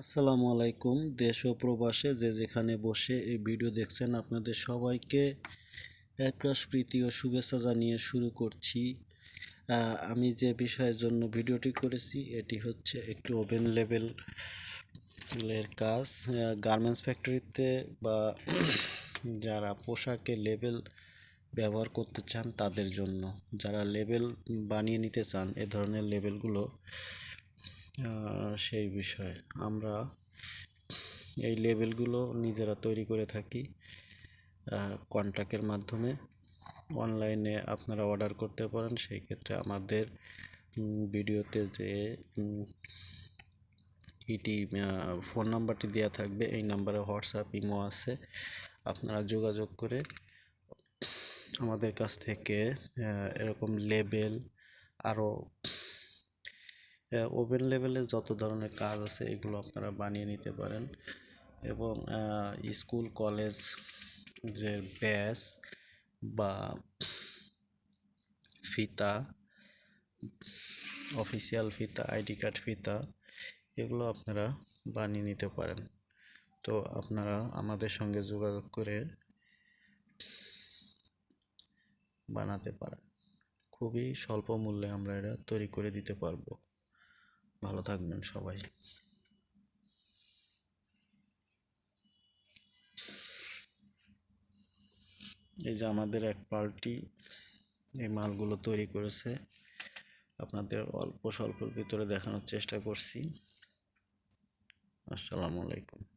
আসসালামু আলাইকুম, দেশ ও প্রবাসে যে যেখানে বসে এই ভিডিও দেখছেন আপনাদের সবাইকে একরাশ প্রীতি ও শুভেচ্ছা জানিয়ে শুরু করছি। আমি যে বিষয়ের জন্য ভিডিওটি করেছি, এটি হচ্ছে একটি ওভেন লেভেল এর কাজ। গার্মেন্টস ফ্যাক্টরিতে বা যারা পোশাকে লেবেল ব্যবহার করতে চান তাদের জন্য, যারা লেবেল বানিয়ে নিতে চান, এ ধরনের লেবেলগুলো সেই বিষয়ে। আমরা এই লেবেলগুলো নিজেরা তৈরি করে থাকি কন্ট্যাক্টের মাধ্যমে। অনলাইনে আপনারা অর্ডার করতে পারেন, সেই ক্ষেত্রে আমাদের ভিডিওতে যে ইটি ফোন নাম্বারটি দেওয়া থাকবে, এই নাম্বারে হোয়াটসঅ্যাপ ইমো আছে। আপনারা যোগাযোগ করে আমাদের কাছ থেকে এরকম লেবেল আরও ওভেন লেভেলে যত ধরনের কাজ আছে এগুলো আপনারা বানিয়ে নিতে পারেন। এবং স্কুল কলেজ যে ব্যাস বা ফিতা অফিসিয়াল ফিতা আইডি কার্ড ফিতা, এগুলো আপনারা বানিয়ে নিতে পারেন। তো আপনারা আমাদের সঙ্গে যোগাযোগ করে বানাতে পারেন। খুবই স্বল্প মূল্যে আমরা এটা তৈরি করে দিতে পারব। ভালো থাকবেন সবাই। এই যে আমাদের এক পার্টি এই মালগুলো তৈরি করেছে। আপনাদের অল্প স্বল্পের ভিতরে দেখানোর চেষ্টা করছি। আসসালামু আলাইকুম।